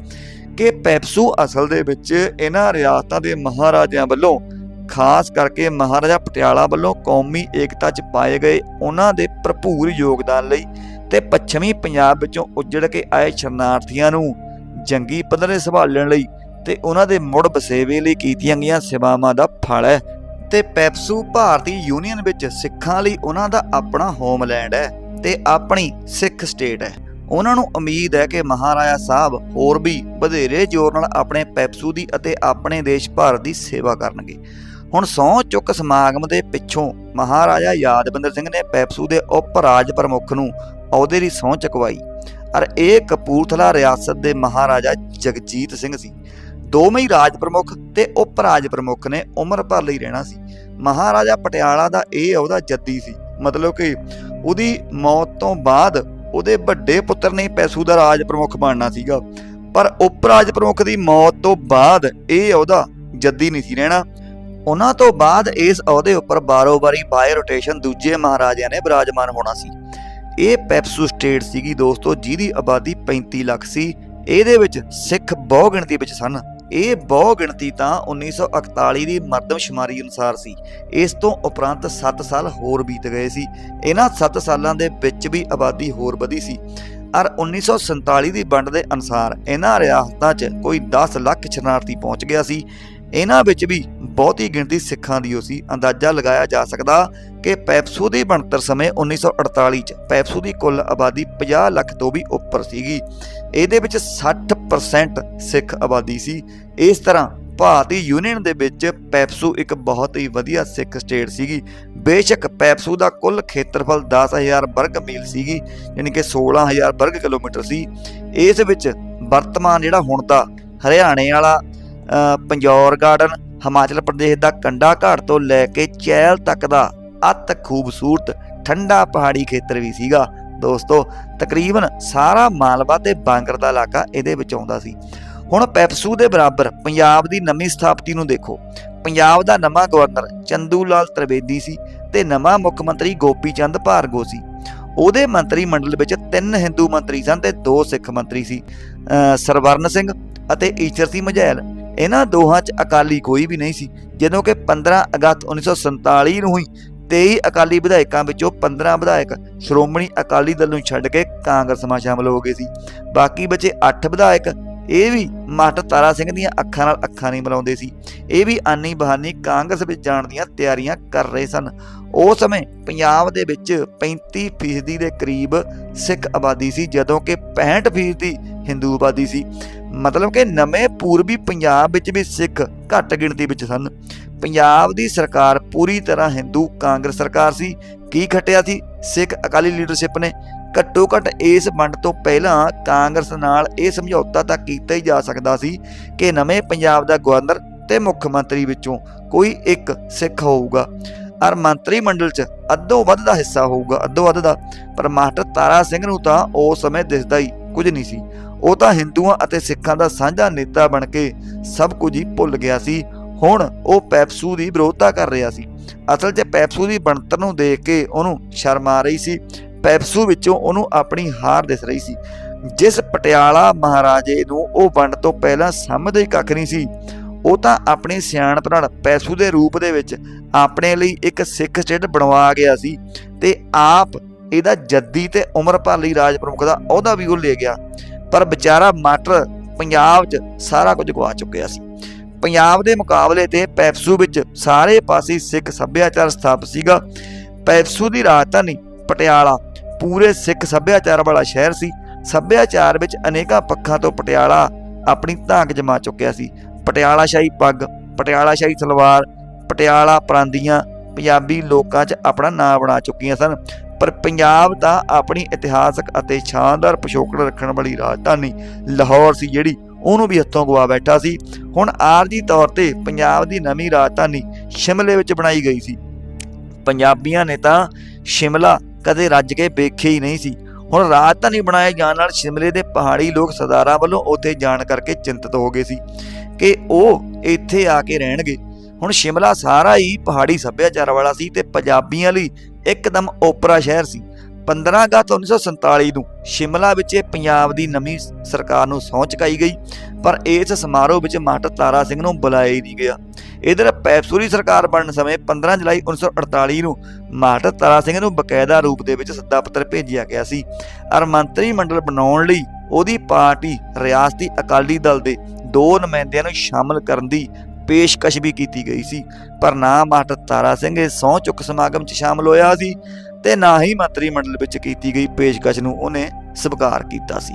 ਕਿ ਪੈਪਸੂ ਅਸਲ ਦੇ ਵਿੱਚ ਇਹਨਾਂ ਰਿਆਸਤਾਂ ਦੇ ਮਹਾਰਾਜਿਆਂ ਵੱਲੋਂ ਖਾਸ ਕਰਕੇ ਮਹਾਰਾਜਾ ਪਟਿਆਲਾ ਵੱਲੋਂ ਕੌਮੀ ਏਕਤਾ 'ਚ ਪਾਏ ਗਏ ਉਹਨਾਂ ਦੇ ਭਰਪੂਰ ਯੋਗਦਾਨ ਲਈ ਤੇ ਪੱਛਮੀ ਪੰਜਾਬ ਵਿੱਚੋਂ ਉੱਜੜ ਕੇ ਆਏ ਸ਼ਰਨਾਰਥੀਆਂ ਨੂੰ ਜੰਗੀ ਪੱਧਰੇ ਸੰਭਾਲਣ ਲਈ ਤੇ ਉਹਨਾਂ ਦੇ ਮੁੜ ਵਸੇਵੇ ਲਈ ਕੀਤੀਆਂ ਗਈਆਂ ਸੇਵਾਵਾਂ ਦਾ ਫਲ ਹੈ ਤੇ ਪੈਪਸੂ ਭਾਰਤੀ ਯੂਨੀਅਨ ਵਿੱਚ ਸਿੱਖਾਂ ਲਈ ਉਹਨਾਂ ਦਾ ਆਪਣਾ ਹੋਮਲੈਂਡ ਹੈ ਤੇ ਆਪਣੀ ਸਿੱਖ ਸਟੇਟ ਹੈ। ਉਹਨਾਂ ਨੂੰ ਉਮੀਦ ਹੈ ਕਿ ਮਹਾਰਾਜਾ ਸਾਹਿਬ ਹੋਰ ਵੀ ਵਧੇਰੇ ਜ਼ੋਰ ਨਾਲ ਆਪਣੇ ਪੈਪਸੂ ਦੀ ਅਤੇ ਆਪਣੇ ਦੇਸ਼ ਭਾਰਤ ਦੀ ਸੇਵਾ ਕਰਨਗੇ। ਹੁਣ ਸਹੁੰ ਚੁੱਕ ਸਮਾਗਮ ਦੇ ਪਿੱਛੋਂ ਮਹਾਰਾਜਾ ਯਾਦਵਿੰਦਰ ਸਿੰਘ ਨੇ ਪੈਪਸੂ ਦੇ ਉਪ ਰਾਜ ਪ੍ਰਮੁੱਖ ਨੂੰ ਅਹੁਦੇ ਦੀ ਸਹੁੰ ਚੁਕਵਾਈ। ਅਰ ਇਹ ਕਪੂਰਥਲਾ ਰਿਆਸਤ ਦੇ ਮਹਾਰਾਜਾ ਜਗਜੀਤ ਸਿੰਘ ਸੀ। ਦੋਵੇਂ ਰਾਜ ਪ੍ਰਮੁੱਖ ਤੇ ਉਪ ਰਾਜ ਪ੍ਰਮੁੱਖ ਨੇ ਉਮਰ ਭਰ ਲਈ ਰਹਿਣਾ ਸੀ। ਮਹਾਰਾਜਾ ਪਟਿਆਲਾ ਦਾ ਇਹ ਅਹੁਦਾ ਜੱਦੀ ਸੀ। ਮਤਲਬ ਕਿ ਉਹਦੀ ਮੌਤ ਤੋਂ ਬਾਅਦ ਉਹਦੇ ਵੱਡੇ ਪੁੱਤਰ ਨੇ ਪੈਸੂ ਦਾ ਰਾਜ ਪ੍ਰਮੁੱਖ ਬਣਨਾ ਸੀਗਾ। ਪਰ ਉਪ ਰਾਜ ਪ੍ਰਮੁੱਖ ਦੀ ਮੌਤ ਤੋਂ ਬਾਅਦ ਇਹ ਅਹੁਦਾ ਜੱਦੀ ਨਹੀਂ ਸੀ ਰਹਿਣਾ। ਉਹਨਾਂ ਤੋਂ ਬਾਅਦ ਇਸ ਅਹੁਦੇ ਉੱਪਰ ਬਾਰੋ-ਬਾਰੀ ਬਾਏ ਰੋਟੇਸ਼ਨ ਦੂਜੇ ਮਹਾਰਾਜਿਆਂ ਨੇ ਬਿਰਾਜਮਾਨ ਹੋਣਾ ਸੀ। ਇਹ ਪੈਪਸੂ ਸਟੇਟ ਸੀਗੀ ਦੋਸਤੋ, ਜਿਹਦੀ ਆਬਾਦੀ 35 ਲੱਖ ਸੀ। ਇਹਦੇ ਵਿੱਚ ਸਿੱਖ ਬਹੁ ਗਿਣਤੀ ਵਿੱਚ ਸਨ। ਇਹ ਬਹੁ ਗਿਣਤੀ ਤਾਂ 1941 ਦੀ ਮਰਦਮਸ਼ੁਮਾਰੀ ਅਨੁਸਾਰ ਸੀ। ਇਸ ਤੋਂ ਉਪਰੰਤ 7 ਸਾਲ ਹੋਰ ਬੀਤ ਗਏ ਸੀ। ਇਹਨਾਂ 7 ਸਾਲਾਂ ਦੇ ਵਿੱਚ ਵੀ ਆਬਾਦੀ ਹੋਰ ਵਧੀ ਸੀ। ਅਰ 1947 ਦੀ ਵੰਡ ਦੇ ਅਨੁਸਾਰ ਇਹਨਾਂ ਰਿਆਸਤਾਂ 'ਚ ਕੋਈ 10 ਲੱਖ ਸ਼ਰਨਾਰਥੀ ਪਹੁੰਚ ਗਿਆ ਸੀ। ਇਹਨਾਂ ਵਿੱਚ ਵੀ ਬਹੁਤੀ ਗਿਣਤੀ ਸਿੱਖਾਂ ਦੀ ਹੋ ਸੀ। ਅੰਦਾਜ਼ਾ ਲਗਾਇਆ ਜਾ ਸਕਦਾ ਕਿ ਪੈਪਸੂ ਦੀ ਬਣਤਰ ਸਮੇਂ 1948 ਚ ਪੈਪਸੂ ਦੀ ਕੁੱਲ ਆਬਾਦੀ 50 ਲੱਖ ਤੋਂ ਵੀ ਉੱਪਰ ਸੀਗੀ। ਇਹਦੇ ਵਿੱਚ 60% ਸਿੱਖ ਆਬਾਦੀ ਸੀ। ਇਸ ਤਰ੍ਹਾਂ ਭਾਰਤੀ ਯੂਨੀਅਨ ਦੇ ਵਿੱਚ ਪੈਪਸੂ ਇੱਕ ਬਹੁਤ ਹੀ ਵਧੀਆ ਸਿੱਖ ਸਟੇਟ ਸੀਗੀ। ਬੇਸ਼ੱਕ ਪੈਪਸੂ ਦਾ ਕੁੱਲ ਖੇਤਰਫਲ 10000 ਵਰਗ ਮੀਲ ਸੀਗੀ, ਯਾਨੀ ਕਿ 16000 ਵਰਗ ਕਿਲੋਮੀਟਰ ਸੀ। ਇਸ ਵਿੱਚ ਵਰਤਮਾਨ ਜਿਹੜਾ ਹੁਣ ਦਾ ਹਰਿਆਣੇ ਵਾਲਾ ਪੰਜੌਰ ਗਾਰਡਨ ਹਿਮਾਚਲ ਪ੍ਰਦੇਸ਼ ਦਾ ਕੰਡਾ ਘਾਟ ਤੋਂ ਲੈ ਕੇ ਚੈਲ ਤੱਕ ਦਾ ਅਤ ਖੂਬਸੂਰਤ ਠੰਡਾ ਪਹਾੜੀ ਖੇਤਰ ਵੀ ਸੀਗਾ। ਦੋਸਤੋ, ਤਕਰੀਬਨ ਸਾਰਾ ਮਾਲਵਾ ਤੇ ਬਾਂਗਰ ਦਾ ਇਲਾਕਾ ਇਹਦੇ ਵਿੱਚ ਆਉਂਦਾ ਸੀ। ਹੁਣ ਪੈਪਸੂ ਦੇ ਬਰਾਬਰ ਪੰਜਾਬ ਦੀ ਨਵੀਂ ਸਥਾਪਤੀ ਨੂੰ ਦੇਖੋ। ਪੰਜਾਬ ਦਾ ਨਵਾਂ ਗਵਰਨਰ ਚੰਦੂ ਲਾਲ ਤ੍ਰਿਵੇਦੀ ਸੀ ਤੇ ਨਵਾਂ ਮੁੱਖ ਮੰਤਰੀ ਗੋਪੀ ਚੰਦ ਭਾਰਗੋ ਸੀ। ਉਹਦੇ ਮੰਤਰੀ ਮੰਡਲ ਵਿੱਚ ਤਿੰਨ ਹਿੰਦੂ ਮੰਤਰੀ ਸਨ ਤੇ ਦੋ ਸਿੱਖ ਮੰਤਰੀ ਸੀ। ਸਰਵਰਨ ਸਿੰਘ ਅਤੇ ਈਚਰ ਸਿੰਘ ਮਝੈਲ। ਇਹਨਾਂ ਦੋਹਾਂ 'ਚ ਅਕਾਲੀ ਕੋਈ ਵੀ ਨਹੀਂ ਸੀ, ਜਦੋਂ ਕਿ 15 ਅਗਸਤ 1947 ਨੂੰ ਹੀ 23 ਅਕਾਲੀ ਵਿਧਾਇਕਾਂ ਵਿੱਚੋਂ 15 ਵਿਧਾਇਕ ਸ਼੍ਰੋਮਣੀ ਅਕਾਲੀ ਦਲ ਨੂੰ ਛੱਡ ਕੇ ਕਾਂਗਰਸ ਮਾ ਸ਼ਾਮਲ ਹੋ ਗਏ ਸੀ। ਬਾਕੀ ਬਚੇ 8 ਵਿਧਾਇਕ, ਇਹ ਵੀ ਮਾਸਟਰ ਤਾਰਾ ਸਿੰਘ ਦੀਆਂ ਅੱਖਾਂ ਨਾਲ ਅੱਖਾਂ ਨਹੀਂ ਮਿਲਾਉਂਦੇ ਸੀ। ਇਹ ਵੀ ਆਨੀ ਬਹਾਨੀ ਕਾਂਗਰਸ ਵਿੱਚ ਜਾਣ ਦੀਆਂ ਤਿਆਰੀਆਂ ਕਰ ਰਹੇ ਸਨ। ਉਸ ਸਮੇਂ ਪੰਜਾਬ ਦੇ ਵਿੱਚ 35% ਦੇ ਕਰੀਬ ਸਿੱਖ ਆਬਾਦੀ ਸੀ, ਜਦੋਂ ਕਿ 65% ਹਿੰਦੂ ਆਬਾਦੀ ਸੀ। ਮਤਲਬ ਕਿ ਨਵੇਂ ਪੂਰਬੀ ਪੰਜਾਬ ਵਿੱਚ ਵੀ ਸਿੱਖ ਘੱਟ ਗਿਣਤੀ ਵਿੱਚ ਸਨ। ਪੰਜਾਬ ਦੀ ਸਰਕਾਰ ਪੂਰੀ ਤਰ੍ਹਾਂ ਹਿੰਦੂ ਕਾਂਗਰਸ ਸਰਕਾਰ ਸੀ। ਕੀ ਖਟਿਆ ਸੀ? ਸਿੱਖ ਅਕਾਲੀ ਲੀਡਰਸ਼ਿਪ ਨੇ ਘੱਟੋ ਘੱਟ ਇਸ ਵੰਡ ਤੋਂ ਪਹਿਲਾਂ ਕਾਂਗਰਸ ਨਾਲ ਇਹ ਸਮਝੌਤਾ ਤਾਂ ਕੀਤਾ ਹੀ ਜਾ ਸਕਦਾ ਸੀ ਕਿ ਨਵੇਂ ਪੰਜਾਬ ਦਾ ਗਵਰਨਰ ਤੇ ਮੁੱਖ ਮੰਤਰੀ ਵਿੱਚੋਂ ਕੋਈ ਇੱਕ ਸਿੱਖ ਹੋਊਗਾ। ਔਰ ਮੰਤਰੀ ਮੰਡਲ 'ਚ ਅੱਧੋ ਵੱਧ ਦਾ ਹਿੱਸਾ ਹੋਊਗਾ, ਅੱਧੋ ਵੱਧ ਦਾ। ਪਰ ਮਾਸਟਰ ਤਾਰਾ ਸਿੰਘ ਨੂੰ ਤਾਂ ਉਸ ਸਮੇਂ ਦਿਸਦਾ ਹੀ ਕੁਝ ਨਹੀਂ ਸੀ। ਉਹ ਤਾਂ ਹਿੰਦੂਆਂ ਅਤੇ ਸਿੱਖਾਂ ਦਾ ਸਾਂਝਾ ਨੇਤਾ ਬਣ ਕੇ ਸਭ ਕੁਝ ਹੀ ਭੁੱਲ ਗਿਆ ਸੀ। ਹੁਣ ਉਹ ਪੈਪਸੂ ਦੀ ਵਿਰੋਧਤਾ ਕਰ ਰਿਹਾ ਸੀ। ਅਸਲ 'ਚ ਪੈਪਸੂ ਦੀ ਬਣਤਰ ਨੂੰ ਦੇਖ ਕੇ ਉਹਨੂੰ ਸ਼ਰਮ ਆ ਰਹੀ ਸੀ। ਪੈਪਸੂ ਵਿੱਚੋਂ ਉਹਨੂੰ ਆਪਣੀ ਹਾਰ ਦਿਸ ਰਹੀ ਸੀ। ਜਿਸ ਪਟਿਆਲਾ ਮਹਾਰਾਜੇ ਨੂੰ ਉਹ ਵੰਡ ਤੋਂ ਪਹਿਲਾਂ ਸਮਝਦੇ ਹੀ ਕੱਖ ਨਹੀਂ ਸੀ। ਉਹ ਤਾਂ ਆਪਣੀ ਸਿਆਣਪ ਨਾਲ ਪੈਸੂ ਦੇ ਰੂਪ ਦੇ ਵਿੱਚ ਆਪਣੇ ਲਈ ਇੱਕ ਸਿੱਖ ਸਟੇਟ ਬਣਵਾ ਗਿਆ ਸੀ। ਤੇ ਆਪ ਇਹਦਾ ਜੱਦੀ ਤੇ ਉਮਰ ਭਰ ਲਈ ਰਾਜ ਪ੍ਰਮੁੱਖ ਦਾ ਅਹੁਦਾ ਵੀ ਉਹ ਲੈ ਗਿਆ। ਪਰ ਵਿਚਾਰਾ ਮਾਟਰ ਪੰਜਾਬ 'ਚ ਸਾਰਾ ਕੁਝ ਗਵਾ ਚੁੱਕਿਆ ਸੀ। ਪੰਜਾਬ ਦੇ ਮੁਕਾਬਲੇ ਤੇ ਪੈਪਸੂ ਵਿੱਚ ਸਾਰੇ ਪਾਸੇ ਸਿੱਖ ਸੱਭਿਆਚਾਰ ਸਥਾਪਿਤ ਸੀਗਾ। ਪੈਪਸੂ ਦੀ ਰਾਜਧਾਨੀ ਪਟਿਆਲਾ, ਪੂਰੇ ਸਿੱਖ ਸੱਭਿਆਚਾਰ ਵਾਲਾ ਸ਼ਹਿਰ ਸੀ। ਸੱਭਿਆਚਾਰ ਵਿੱਚ ਅਨੇਕਾਂ ਪੱਖਾਂ ਤੋਂ ਪਟਿਆਲਾ ਆਪਣੀ ਧਾਕ ਜਮਾ ਚੁੱਕਿਆ ਸੀ। ਪਟਿਆਲਾ ਸ਼ਾਹੀ ਪੱਗ ਪਟਿਆਲਾ ਸ਼ਾਹੀ ਸਲਵਾਰ, ਪਟਿਆਲਾ ਪਰਾਂਦੀਆਂ ਪੰਜਾਬੀ ਲੋਕਾਂ 'ਚ ਆਪਣਾ ਨਾਂ ਬਣਾ ਚੁੱਕੀਆਂ ਸਨ। ਪਰ ਪੰਜਾਬ ਤਾਂ ਆਪਣੀ ਇਤਿਹਾਸਕ ਅਤੇ ਸ਼ਾਨਦਾਰ ਪਿਛੋਕੜ ਰੱਖਣ ਵਾਲੀ ਰਾਜਧਾਨੀ ਲਾਹੌਰ ਸੀ ਜਿਹੜੀ ਉਹਨੂੰ ਵੀ ਹੱਥੋਂ ਗਵਾ ਬੈਠਾ ਸੀ। ਹੁਣ ਆਰਜੀ ਤੌਰ ਤੇ ਪੰਜਾਬ ਦੀ ਨਵੀਂ ਰਾਜਧਾਨੀ ਸ਼ਿਮਲੇ ਵਿੱਚ ਬਣਾਈ ਗਈ ਸੀ। ਪੰਜਾਬੀਆਂ ਨੇ ਤਾਂ ਸ਼ਿਮਲਾ ਕਦੇ ਰੱਜ ਕੇ ਵੇਖਿਆ ਹੀ ਨਹੀਂ ਸੀ। ਹੁਣ ਰਾਜਧਾਨੀ ਬਣਾਏ ਜਾਣ ਨਾਲ ਸ਼ਿਮਲੇ ਦੇ ਪਹਾੜੀ ਲੋਕ ਸਰਦਾਰਾਂ ਵੱਲੋਂ ਉੱਥੇ ਜਾਣ ਕਰਕੇ ਚਿੰਤਤ ਹੋ ਗਏ ਸੀ ਕਿ ਉਹ ਇੱਥੇ ਆ ਕੇ ਰਹਿਣਗੇ। ਹੁਣ ਸ਼ਿਮਲਾ ਸਾਰਾ ਹੀ ਪਹਾੜੀ ਸੱਭਿਆਚਾਰ ਵਾਲਾ ਸੀ ਤੇ ਪੰਜਾਬੀਆਂ ਲਈ ਇੱਕਦਮ ਓਪਰਾ ਸ਼ਹਿਰ ਸੀ। 15 ਅਗਸਤ 1947 ਨੂੰ ਸ਼ਿਮਲਾ ਵਿੱਚ ਇਹ ਪੰਜਾਬ ਦੀ ਨਵੀਂ ਸਰਕਾਰ ਨੂੰ ਸਹੁੰ ਚੁਕਾਈ ਗਈ, ਪਰ ਇਸ ਸਮਾਰੋਹ ਵਿੱਚ ਮਾਸਟਰ ਤਾਰਾ ਸਿੰਘ ਨੂੰ ਬੁਲਾਇਆ ਹੀ ਨਹੀਂ ਗਿਆ। ਇਧਰ ਪੈਪਸੂਰੀ ਸਰਕਾਰ ਬਣਨ ਸਮੇਂ 15 ਜੁਲਾਈ 1948 ਨੂੰ ਮਾਸਟਰ ਤਾਰਾ ਸਿੰਘ ਨੂੰ ਬਕਾਇਦਾ ਰੂਪ ਦੇ ਵਿੱਚ ਸੱਦਾ ਪੱਤਰ ਭੇਜਿਆ ਗਿਆ ਸੀ ਅਰ ਮੰਤਰੀ ਮੰਡਲ ਬਣਾਉਣ ਲਈ ਉਹਦੀ ਪਾਰਟੀ ਰਿਆਸਤੀ ਅਕਾਲੀ ਦਲ ਦੇ ਦੋ ਨੁਮਾਇੰਦਿਆਂ ਨੂੰ ਸ਼ਾਮਲ ਕਰਨ ਦੀ ਪੇਸ਼ਕਸ਼ ਵੀ ਕੀਤੀ ਗਈ ਸੀ। ਪਰ ਨਾ ਮਾਸਟਰ ਤਾਰਾ ਸਿੰਘ ਇਸ ਸਹੁੰ ਚੁੱਕ ਸਮਾਗਮ 'ਚ ਸ਼ਾਮਲ ਹੋਇਆ ਸੀ ਤੇ ਨਾ ਹੀ ਮੰਤਰੀ ਮੰਡਲ ਵਿੱਚ ਕੀਤੀ ਗਈ ਪੇਸ਼ਕਸ਼ ਨੂੰ ਉਹਨੇ ਸਵੀਕਾਰ ਕੀਤਾ ਸੀ।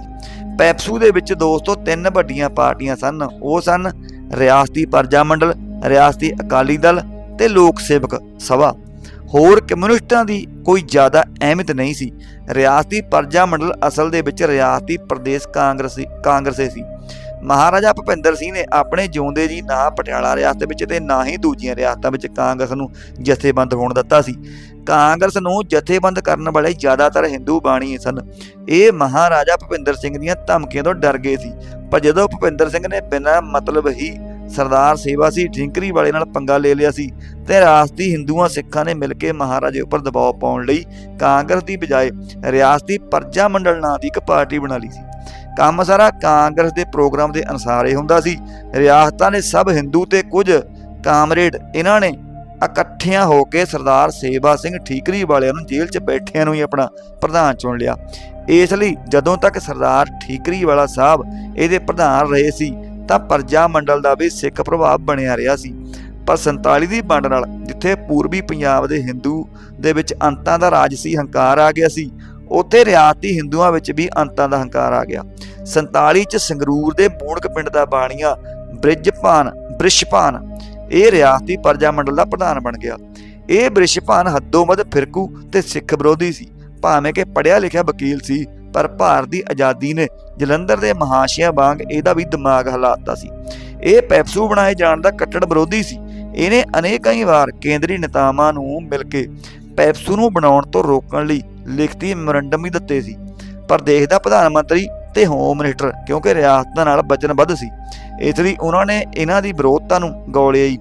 ਪੈਪਸੂ ਦੇ ਵਿੱਚ ਦੋਸਤੋ ਤਿੰਨ ਵੱਡੀਆਂ ਪਾਰਟੀਆਂ ਸਨ। ਉਹ ਸਨ ਰਿਆਸਤੀ ਪਰਜਾ ਮੰਡਲ, ਰਿਆਸਤੀ ਅਕਾਲੀ ਦਲ ਤੇ ਲੋਕ ਸੇਵਕ ਸਭਾ। ਹੋਰ ਕਮਿਊਨਿਸਟਾਂ ਦੀ ਕੋਈ ਜ਼ਿਆਦਾ ਅਹਿਮੀਅਤ ਨਹੀਂ ਸੀ। ਰਿਆਸਤੀ ਪਰਜਾ ਮੰਡਲ ਅਸਲ ਦੇ ਵਿੱਚ ਰਿਆਸਤੀ ਪ੍ਰਦੇਸ਼ ਕਾਂਗਰਸੀ ਕਾਂਗਰਸੇ ਸੀ। ਮਹਾਰਾਜਾ ਭੁਪਿੰਦਰ ਸਿੰਘ ਨੇ ਆਪਣੇ ਜਿਉਂਦੇ ਜੀ ਨਾ ਪਟਿਆਲਾ ਰਿਆਸਤ ਵਿੱਚ ਤੇ ਨਾ ਹੀ ਦੂਜੀਆਂ ਰਿਆਸਤਾਂ ਵਿੱਚ ਕਾਂਗਰਸ ਨੂੰ ਜਥੇਬੰਦ ਹੋਣ ਦਿੱਤਾ ਸੀ। ਕਾਂਗਰਸ ਨੂੰ ਜਥੇਬੰਦ ਕਰਨ ਵਾਲੇ ਜ਼ਿਆਦਾਤਰ ਹਿੰਦੂ ਬਾਣੀ ਸਨ। ਇਹ ਮਹਾਰਾਜਾ ਭੁਪਿੰਦਰ ਸਿੰਘ ਦੀਆਂ ਧਮਕੀਆਂ ਤੋਂ ਡਰ ਗਏ ਸੀ। ਪਰ ਜਦੋਂ ਭੁਪਿੰਦਰ ਸਿੰਘ ਨੇ ਬਿਨਾਂ ਮਤਲਬ ਹੀ ਸਰਦਾਰ ਸੇਵਾ ਸੀ ਠਿੰਕਰੀ ਵਾਲੇ ਨਾਲ ਪੰਗਾ ਲੈ ਲਿਆ ਸੀ ਤੇ ਰਾਸ਼ਟਰੀ ਹਿੰਦੂਆਂ ਸਿੱਖਾਂ ਨੇ ਮਿਲ ਕੇ ਮਹਾਰਾਜੇ ਉੱਪਰ ਦਬਾਅ ਪਾਉਣ ਲਈ ਕਾਂਗਰਸ ਦੀ ਬਜਾਏ ਰਿਆਸਤੀ ਪਰਜਾ ਮੰਡਲ ਨਾਂ ਦੀ ਇੱਕ ਪਾਰਟੀ ਬਣਾ ਲਈ ਸੀ। ਕੰਮ ਸਾਰਾ ਕਾਂਗਰਸ ਦੇ ਪ੍ਰੋਗਰਾਮ ਦੇ ਅਨੁਸਾਰ ਹੀ ਹੁੰਦਾ ਸੀ। ਰਿਆਸਤਾਂ ਨੇ ਸਭ ਹਿੰਦੂ ਤੇ ਕੁਝ ਕਾਮਰੇਡ ਇਹਨਾਂ ਨੇ ਇਕੱਠਿਆਂ ਹੋ ਕੇ ਸਰਦਾਰ ਸੇਵਾ ਸਿੰਘ ਠੀਕਰੀ ਵਾਲਿਆਂ ਨੂੰ ਜੇਲ੍ਹ 'ਚ ਬੈਠਿਆਂ ਨੂੰ ਹੀ ਆਪਣਾ ਪ੍ਰਧਾਨ ਚੁਣ ਲਿਆ। ਇਸ ਲਈ ਜਦੋਂ ਤੱਕ ਸਰਦਾਰ ਠੀਕਰੀ ਵਾਲਾ ਸਾਹਿਬ ਇਹਦੇ ਪ੍ਰਧਾਨ ਰਹੇ ਸੀ ਤਾਂ ਪਰਜਾ ਮੰਡਲ ਦਾ ਵੀ ਸਿੱਖ ਪ੍ਰਭਾਵ ਬਣਿਆ ਰਿਹਾ ਸੀ। ਪਰ 47 ਦੀ ਵੰਡ ਨਾਲ ਜਿੱਥੇ ਪੂਰਬੀ ਪੰਜਾਬ ਦੇ ਹਿੰਦੂ ਦੇ ਵਿੱਚ ਅੰਤਾਂ ਦਾ ਰਾਜ ਸੀ, ਹੰਕਾਰ ਆ ਗਿਆ ਸੀ, ਉੱਥੇ ਰਿਆਸਤੀ ਹਿੰਦੂਆਂ ਵਿੱਚ ਵੀ ਅੰਤਾਂ ਦਾ ਹੰਕਾਰ ਆ ਗਿਆ। 47 ਚ ਸੰਗਰੂਰ ਦੇ ਮੂਣਕ ਪਿੰਡ ਦਾ ਬਾਣੀਆ ਬ੍ਰਿਜਪਾਨ ਬ੍ਰਿਸ਼ਪਾਨ ਇਹ ਰਿਆਸਤੀ ਪ੍ਰਜਾ ਮੰਡਲ ਦਾ ਪ੍ਰਧਾਨ ਬਣ ਗਿਆ। ਇਹ ਬ੍ਰਿਸ਼ਪਾਨ ਹੱਦੋਂ ਵੱਧ ਫਿਰਕੂ ਤੇ ਸਿੱਖ ਵਿਰੋਧੀ ਸੀ। ਭਾਵੇਂ ਕਿ ਪੜਿਆ ਲਿਖਿਆ ਵਕੀਲ ਸੀ ਪਰ ਭਾਰਤ ਦੀ ਆਜ਼ਾਦੀ ਨੇ ਜਲੰਧਰ ਦੇ ਮਹਾਸ਼ਿਆਂ ਵਾਂਗ ਇਹਦਾ ਵੀ ਦਿਮਾਗ ਹਲਾਤਾ ਸੀ। ਇਹ ਪੈਪਸੂ ਬਣਾਏ ਜਾਣ ਦਾ ਕੱਟੜ ਵਿਰੋਧੀ ਸੀ। ਇਹਨੇ ਅਨੇਕਾਂ ਹੀ ਵਾਰ ਕੇਂਦਰੀ ਨੇਤਾਵਾਂ ਨੂੰ ਮਿਲ ਕੇ ਪੈਪਸੂ ਨੂੰ ਬਣਾਉਣ ਤੋਂ ਰੋਕਣ ਲਈ ਲਿਖਤੀ ਮੈਮੋਰੰਡਮ ਵੀ ਦਿੱਤੇ ਸੀ। ਪਰ ਦੇਸ਼ ਦਾ ਪ੍ਰਧਾਨ ਮੰਤਰੀ ਤੇ ਹੋਮ ਮਿਨਿਸਟਰ, ਕਿਉਂਕਿ ਰਿਆਸਤਾਂ ਨਾਲ ਵਚਨਬੱਧ ਸੀ, ਇਸ ਲਈ ਉਹਨਾਂ ਨੇ ਇਹਨਾਂ ਦੀ ਵਿਰੋਧਤਾ ਨੂੰ ਗੌਲਿਆ ਹੀ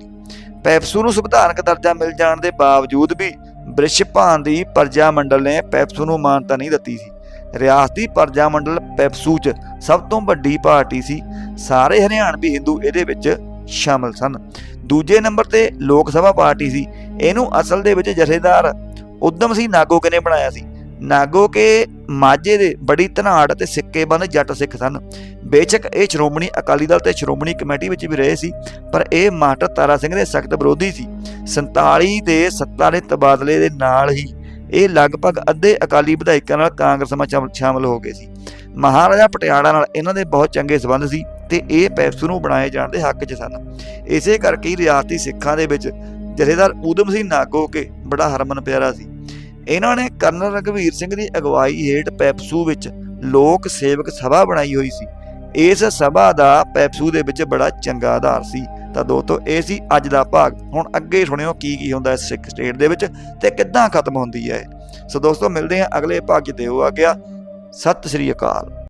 ਪੈਪਸੂ ਨੂੰ ਸੰਵਿਧਾਨਕ ਦਰਜਾ ਮਿਲ ਜਾਣ ਦੇ ਬਾਵਜੂਦ ਵੀ ਬ੍ਰਿਸ਼ਭਾਨ ਦੀ ਪ੍ਰਜਾ ਮੰਡਲ ਨੇ ਪੈਪਸੂ ਨੂੰ ਮਾਨਤਾ ਨਹੀਂ ਦਿੱਤੀ ਸੀ। ਰਿਆਸਤੀ ਪਰਜਾ ਮੰਡਲ ਪੈਪਸੂ 'ਚ ਸਭ ਤੋਂ ਵੱਡੀ ਪਾਰਟੀ ਸੀ। ਸਾਰੇ ਹਰਿਆਣਵੀ ਹਿੰਦੂ ਇਹਦੇ ਵਿੱਚ ਸ਼ਾਮਲ ਸਨ। ਦੂਜੇ ਨੰਬਰ ਤੇ ਲੋਕ ਸਭਾ ਪਾਰਟੀ ਸੀ। ਇਹਨੂੰ ਅਸਲ ਦੇ ਵਿੱਚ ਜਥੇਦਾਰ ਉਦਮ ਸਿੰਘ ਨਾਗੋਕੇ ਨੇ ਬਣਾਇਆ ਸੀ। ਨਾਗੋਕੇ ਮਾਝੇ ਦੇ ਬੜੀ ਧਨਾੜ ਅਤੇ ਸਿੱਕੇਬੰਦ ਜੱਟ ਸਿੱਖ ਸਨ। ਬੇਸ਼ੱਕ ਇਹ ਸ਼੍ਰੋਮਣੀ ਅਕਾਲੀ ਦਲ ਤੇ ਸ਼੍ਰੋਮਣੀ ਕਮੇਟੀ ਵਿੱਚ ਵੀ ਰਹੇ ਸੀ, ਪਰ ਇਹ ਮਾਸਟਰ ਤਾਰਾ ਸਿੰਘ ਦੇ ਸਖਤ ਵਿਰੋਧੀ ਸੀ। 47 ਦੇ ਸੱਤਾ ਦੇ ਤਬਾਦਲੇ ਦੇ ਨਾਲ ਹੀ ਇਹ ਲਗਭਗ ਅੱਧੇ ਅਕਾਲੀ ਵਿਧਾਇਕਾਂ ਨਾਲ ਕਾਂਗਰਸ ਵਿੱਚ ਸ਼ਾਮਲ- ਹੋ ਗਏ ਸੀ। ਮਹਾਰਾਜਾ ਪਟਿਆਲਾ ਨਾਲ ਇਹਨਾਂ ਦੇ ਬਹੁਤ ਚੰਗੇ ਸਬੰਧ ਸੀ ਤੇ ਇਹ ਪੈਪਸੂ ਨੂੰ ਬਣਾਏ ਜਾਣ ਦੇ ਹੱਕ 'ਚ ਸਨ। ਇਸੇ ਕਰਕੇ ਹੀ ਰਿਆਸਤੀ ਸਿੱਖਾਂ ਦੇ ਵਿੱਚ ਜਥੇਦਾਰ ਊਧਮ ਸਿੰਘ ਨਾਗੋ ਕੇ ਬੜਾ ਹਰਮਨ ਪਿਆਰਾ ਸੀ। ਇਹਨਾਂ ਨੇ ਕਰਨਲ ਰਘਵੀਰ ਸਿੰਘ ਦੀ ਅਗਵਾਈ ਹੇਠ ਪੈਪਸੂ ਵਿੱਚ ਲੋਕ ਸੇਵਕ ਸਭਾ ਬਣਾਈ ਹੋਈ ਸੀ। ਇਸ ਸਭਾ ਦਾ ਪੈਪਸੂ ਦੇ ਵਿੱਚ ਬੜਾ ਚੰਗਾ ਆਧਾਰ ਸੀ। ਤਾਂ ਦੋਸਤੋ, ਇਹ ਸੀ ਅੱਜ ਦਾ ਭਾਗ। ਹੁਣ ਅੱਗੇ ਸੁਣਿਓ ਕੀ ਕੀ ਹੁੰਦਾ ਇਸ ਸਿੱਖ ਸਟੇਟ ਦੇ ਵਿੱਚ ਤੇ ਕਿੱਦਾਂ ਖਤਮ ਹੁੰਦੀ ਹੈ। ਸੋ ਦੋਸਤੋ, ਮਿਲਦੇ ਹਾਂ ਅਗਲੇ ਭਾਗ 'ਚ ਦਿਓ ਆ ਗਿਆ। ਸਤਿ ਸ੍ਰੀ ਅਕਾਲ।